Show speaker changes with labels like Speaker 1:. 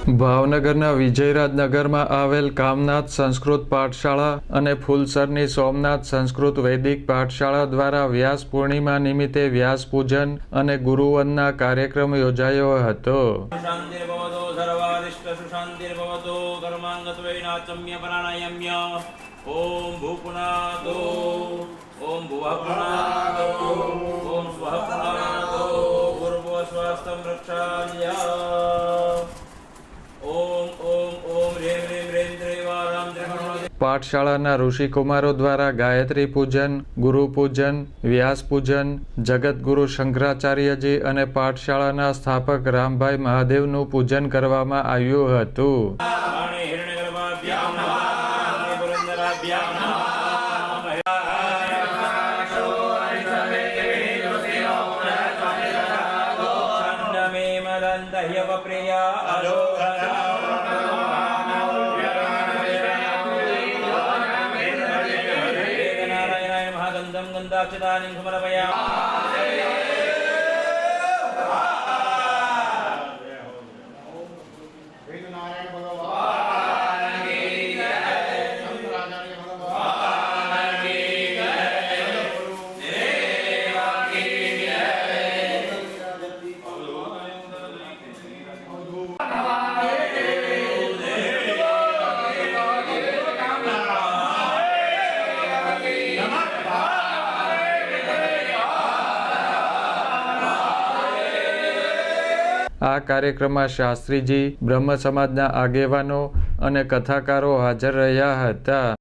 Speaker 1: ભાવનગરના વિજયરાજનગરમાં આવેલ કામનાથ સંસ્કૃત પાઠશાળા અને ફૂલસરની સોમનાથ સંસ્કૃત વૈદિક પાઠશાળા દ્વારા વ્યાસ પૂર્ણિમા નિમિત્તે વ્યાસ પૂજન અને ગુરુવંદના કાર્યક્રમ યોજાયો હતો.
Speaker 2: ઓમ ભૂપુનાદો ઓમ ભુવઃ પુનાદો ઓમ સ્વઃ પુનાદો પૂર્વો સ્વાસ્તમ રક્ષાલ્ય
Speaker 1: પાઠશાળાના ઋષિકુમારો દ્વારા ગાયત્રી પૂજન ગુરુપૂજન વ્યાસ પૂજન જગતગુરુ શંકરાચાર્યજી અને પાઠશાળાના સ્થાપક રામભાઈ મહાદેવનું પૂજન કરવામાં આવ્યું હતું.
Speaker 2: હિરણ્યગર્ભાભ્યામ ગંધાક્ષતાનિં સમર્પયામિ
Speaker 3: નારાયણ
Speaker 1: આ કાર્યક્રમમાં શાસ્ત્રીજી બ્રહ્મ સમાજના આગેવાનો અને કથાકારો હાજર રહ્યા હતા.